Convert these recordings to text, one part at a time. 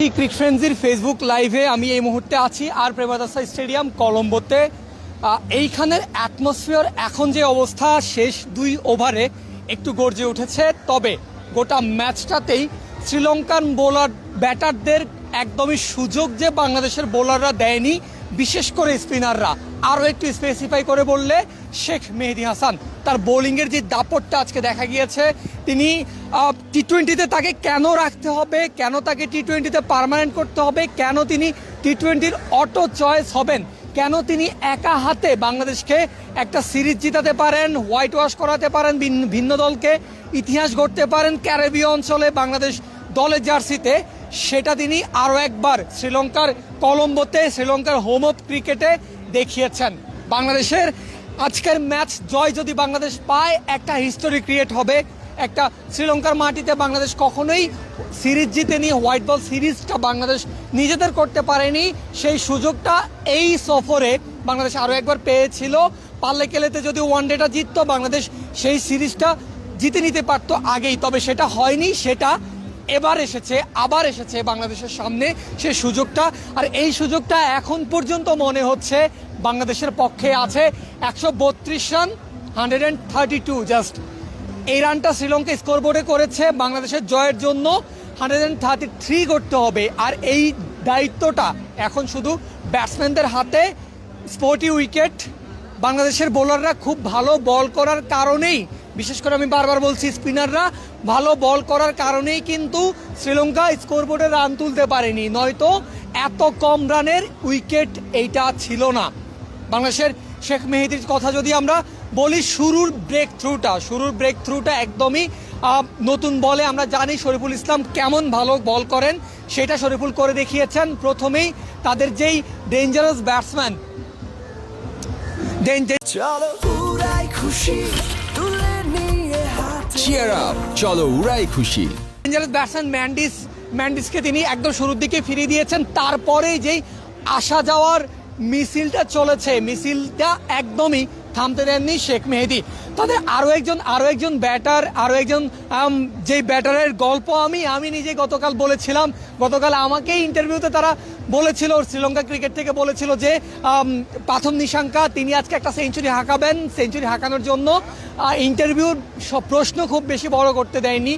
ক্রিক ফ্রেন্ডজির Facebook লাইভে আমি এই মুহূর্তে আছি আর প্রেমাদাসা স্টেডিয়াম কলম্বোতে। এইখানের অ্যাটমসফিয়ার এখন যে অবস্থা, শেষ দুই ওভারে একটু গর্জে উঠেছে। তবে গোটা ম্যাচটাতেই শ্রীলঙ্কান বোলার, ব্যাটারদের একদমই সুযোগ যে বাংলাদেশের বোলাররা দেয়নি, বিশেষ করে স্পিনাররা। আরও একটু স্পেসিফাই করে বললে শেখ মেহেদি হাসান। তার বোলিংয়ের যে দাপটটা আজকে দেখা গিয়েছে, তিনি টি টোয়েন্টিতে তাকে কেন রাখতে হবে, কেন তাকে টি টোয়েন্টিতে পারমানেন্ট করতে হবে, কেন তিনি টি টোয়েন্টির অটো চয়েস হবেন, কেন তিনি একা হাতে বাংলাদেশকে একটা সিরিজ জিতাতে পারেন হোয়াইট ওয়াশ করাতে পারেন ভিন্ন- দলকে, ইতিহাস গড়তে পারেন ক্যারেবীয় অঞ্চলে বাংলাদেশ দলের জার্সিতে, সেটা তিনি আরও একবার শ্রীলঙ্কার কলম্বোতে, শ্রীলঙ্কার হোম অফ ক্রিকেটে দেখিয়েছেন। বাংলাদেশের আজকের ম্যাচ জয় যদি বাংলাদেশ পায়, একটা হিস্টোরি ক্রিয়েট হবে। একটা শ্রীলঙ্কার মাটিতে বাংলাদেশ কখনোই সিরিজ জিতেনি হোয়াইট বল সিরিজটা বাংলাদেশ নিজেদের করতে পারেনি। সেই সুযোগটা এই সফরে বাংলাদেশ আরও একবার পেয়েছিল। পাল্লে কেলেতে যদি ওয়ান ডেটা জিততো, বাংলাদেশ সেই সিরিজটা জিতে নিতে পারতো আগেই। তবে সেটা হয়নি, সেটা এবার এসেছে, আবার এসেছে বাংলাদেশের সামনে সে সুযোগটা। আর এই সুযোগটা এখন পর্যন্ত মনে হচ্ছে বাংলাদেশের পক্ষে আছে একশো বত্রিশ run, hundred and thirty two, just. এই রানটা শ্রীলঙ্কা স্কোরবোর্ডে করেছে বাংলাদেশের জয়ের জন্য। হান্ড্রেড অ্যান্ড থার্টি থ্রি করতে হবে। আর এই দায়িত্বটা এখন শুধু ব্যাটসম্যানদের হাতে, স্পোর্টি উইকেট। বাংলাদেশের বোলাররা খুব ভালো বল করার কারণেই বিশেষ করে আমি বারবার বলছি, স্পিনাররা ভালো বল করার কারণেই কিন্তু শ্রীলঙ্কা স্কোরবোর্ডে রান তুলতে পারেনি। নয়তো এত কম রানের উইকেট এইটা ছিল না। বাংলাদেশের শেখ মেহেদির কথা যদি আমরা বলি, শুরুর ব্রেক থ্রুটা শুরুর ব্রেক থ্রুটা একদমই নতুন বলে আমরা জানি শরীফুল ইসলাম কেমন ভালো বল করেন, সেটা শরীফুল করে দেখিয়েছেন। প্রথমেই তাদের যেই ডেঞ্জারাস ব্যাটসম্যান খুশি চিয়ার আপ চলো উড়াই খুশি। ডেঞ্জারাস ব্যাটসম্যান ম্যান্ডিস, ম্যান্ডিসকে তিনি একদম শুরুর দিকে ফিরিয়ে দিয়েছেন। তারপরে যেই আসা যাওয়ার মিছিলটা চলেছে, মিছিলটা একদমই থামতে দেননি শেখ মেহেদি। তাদের আরও একজন আরও একজন ব্যাটার আরও একজন যেই ব্যাটারের গল্প আমি আমি নিজে গতকাল বলেছিলাম, গতকাল আমাকে ইন্টারভিউতে তারা বলেছিল শ্রীলঙ্কা ক্রিকেট থেকে বলেছিল যে প্রথম নিশাঙ্কা, তিনি আজকে একটা সেঞ্চুরি হাঁকাবেন, সেঞ্চুরি হাঁকানোর জন্য। ইন্টারভিউর সব প্রশ্ন খুব বেশি বড় করতে দেয়নি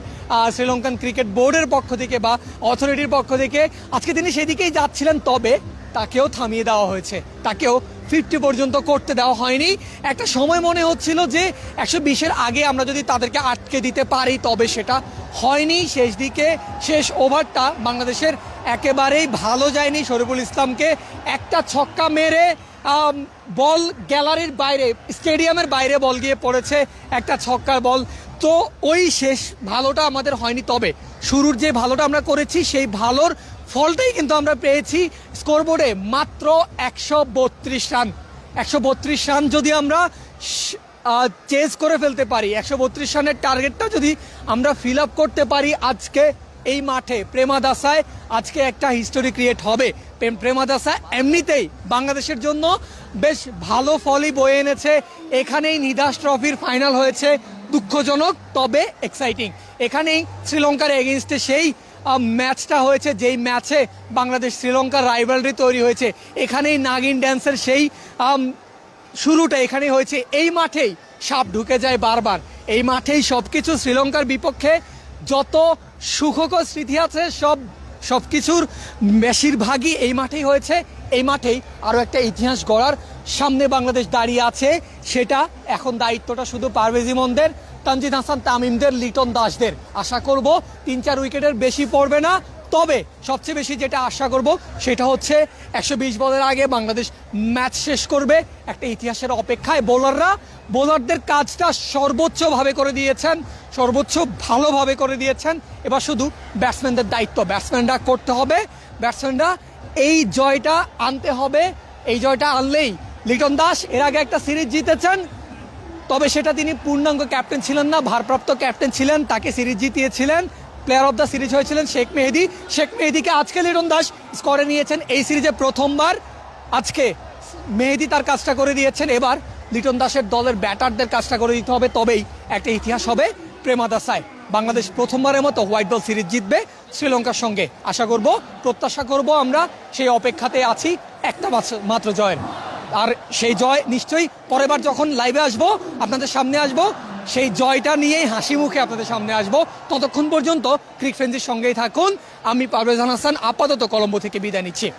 শ্রীলঙ্কান ক্রিকেট বোর্ডের পক্ষ থেকে বা অথরিটির পক্ষ থেকে। আজকে তিনি সেদিকেই যাচ্ছিলেন, তবে তাকেও থামিয়ে দেওয়া হয়েছে। তাকেও ফিফটি পর্যন্ত করতে দেওয়া হয়নি। একটা সময় মনে হচ্ছিল যে, একশো বিশের আগে আমরা যদি তাদেরকে আটকে দিতে পারি, তবে সেটা হয়নি। শেষ দিকে শেষ ওভারটা বাংলাদেশের একেবারেই ভালো যায়নি শরীফুল ইসলামকে। একটা ছক্কা মেরে বল গ্যালারির বাইরে, স্টেডিয়ামের বাইরে বল গিয়ে পড়েছে একটা ছক্কার বল। তো ওই শেষ ভালোটা আমাদের হয়নি তবে। শুরুর যে ভালোটা আমরা করেছি, সেই ভালোর ফলটাই কিন্তু আমরা পেয়েছি স্কোরবোর্ডে মাত্র একশো বত্রিশ রান। একশো বত্রিশ রান যদি আমরা চেজ করে ফেলতে পারি, একশো বত্রিশ রানের টার্গেটটা যদি আমরা ফিল আপ করতে পারি আজকে এই মাঠে প্রেমাদাসায় আজকে একটা হিস্টোরি ক্রিয়েট হবে। প্রেম- প্রেমাদাসা এমনিতেই বাংলাদেশের জন্য বেশ ভালো ফলই বয়ে এনেছে। এখানেই নিদাস ট্রফির ফাইনাল হয়েছে, দুঃখজনক তবে এক্সাইটিং এখানেই শ্রীলঙ্কার এগেনস্টে সেই ম্যাচটা হয়েছে, যেই ম্যাচে বাংলাদেশ শ্রীলঙ্কার রাইভালরি তৈরি হয়েছে। এখানেই নাগিন ড্যান্সের সেই শুরুটা এখানে হয়েছে। এই মাঠেই সাপ ঢুকে যায় বারবার। এই মাঠেই সব কিছু শ্রীলঙ্কার বিপক্ষে যত সুখকর স্মৃতি আছে, সব সব কিছুর বেশিরভাগই এই মাঠেই হয়েছে। এই মাঠেই আরও একটা ইতিহাস গড়ার সামনে বাংলাদেশ দাঁড়িয়ে আছে। সেটা এখন দায়িত্বটা শুধু পারভেজ ইমনদের তানজিদ হাসান তামিমদের, লিটন দাসদের। আশা করব তিন চার উইকেটের বেশি পড়বে না। তবে সবচেয়ে বেশি যেটা আশা করব সেটা হচ্ছে একশো বিশ বলের আগে বাংলাদেশ ম্যাচ শেষ করবে একটা ইতিহাসের অপেক্ষায়। বোলাররা, বোলারদের কাজটা সর্বোচ্চভাবে করে দিয়েছেন। সর্বোচ্চ ভালোভাবে করে দিয়েছেন। এবার শুধু ব্যাটসম্যানদের দায়িত্ব। ব্যাটসম্যানরা করতে হবে। ব্যাটসম্যানরা এই জয়টা আনতে হবে। এই জয়টা আনলেই লিটন দাস এর আগে একটা সিরিজ জিতেছেন, তবে সেটা তিনি পূর্ণাঙ্গ ক্যাপ্টেন ছিলেন না, ভারপ্রাপ্ত ক্যাপ্টেন ছিলেন, তাকে সিরিজ জিতিয়েছিলেন প্লেয়ার অফ দ্য সিরিজ হয়েছিলেন শেখ মেহেদি। শেখ মেহেদিকে আজকে লিটন দাস স্কোরে নিয়েছেন। এই সিরিজে প্রথমবার আজকে মেহেদি তার কাজটা করে দিয়েছেন। এবার লিটন দাসের দলের ব্যাটারদের কাজটা করে দিতে হবে, তবেই একটা ইতিহাস হবে। প্রেমাদাসায় বাংলাদেশ প্রথমবারের মতো হোয়াইট বল সিরিজ জিতবে শ্রীলঙ্কার সঙ্গে। আশা করব, প্রত্যাশা করব আমরা সেই অপেক্ষাতে আছি একটা মাত্র- জয়ের। আর সেই জয় নিশ্চয়ই পরেরবার যখন লাইভে আসব, আপনাদের সামনে আসব, সেই জয়টা নিয়েই হাসি মুখে আপনাদের সামনে আসব। ততক্ষণ পর্যন্ত ক্রিক ফ্রেন্সির সঙ্গেই থাকুন। আমি পারভেজ হাসান, আপাতত কলম্বো থেকে বিদায় নিচ্ছি।